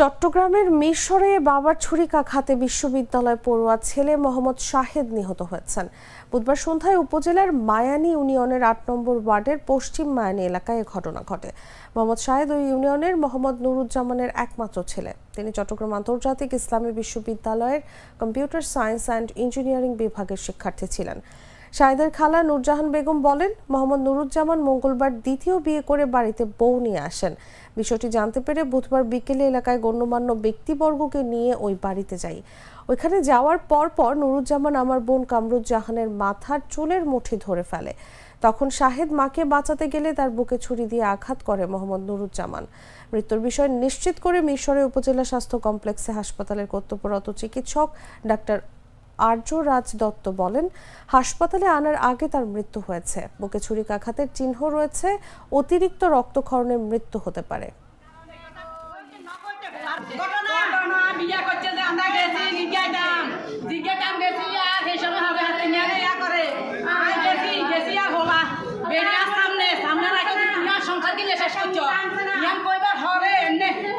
চট্টগ্রামের মিশরে বাবার ছুরিকাঘাতে বিশ্ববিদ্যালয় পড়ুয়া ছেলে মোহাম্মদ শাহেদ নিহত হয়েছেন। বুধবার সন্ধ্যায় উপজেলার মায়ানী ইউনিয়নের আট নম্বর ওয়ার্ডের পশ্চিম মায়ানী এলাকায় এ ঘটনা ঘটে। মোহাম্মদ শাহেদ ওই ইউনিয়নের মোহাম্মদ নুরুজ্জামানের একমাত্র ছেলে। তিনি চট্টগ্রাম আন্তর্জাতিক ইসলামী বিশ্ববিদ্যালয়ের কম্পিউটার সায়েন্স অ্যান্ড ইঞ্জিনিয়ারিং বিভাগের শিক্ষার্থী ছিলেন। শাহেদের খালা নূরজাহান বেগম বলেন, মোহাম্মদ নুরুজ্জামান মঙ্গলবার দ্বিতীয় বিয়ে করে বাড়িতে বউ নিয়ে আসেন। বিষয়টি জানতে পেরে বুধবার বিকেলে এলাকায় গণ্যমান্য ব্যক্তিবর্গকে নিয়ে ওই বাড়িতে যাই। ওইখানে যাওয়ার পর পর নুরুজ্জামান আমার বোন কামরুজ্জাহানের মাথার চুলের মুঠি ধরে ফেলে। তখন শাহেদ মাকে বাঁচাতে গেলে তার বুকে ছুরি দিয়ে আঘাত করে মোহাম্মদ নুরুজ্জামান। মৃত্যুর বিষয় নিশ্চিত করে মিশরে উপজেলা স্বাস্থ্য কমপ্লেক্সে হাসপাতালের কর্তব্যরত চিকিৎসক ডাক্তার আর্য রাজ দত্ত বলেন, হাসপাতালে আনার আগে তার মৃত্যু হয়েছে। বুকে ছুরিকাঘাতের চিহ্ন রয়েছে, অতিরিক্ত রক্তক্ষরণের মৃত্যু হতে পারে।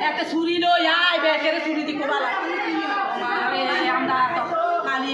একটা ছুরি লো ছুরি আরে আমরা তো খালি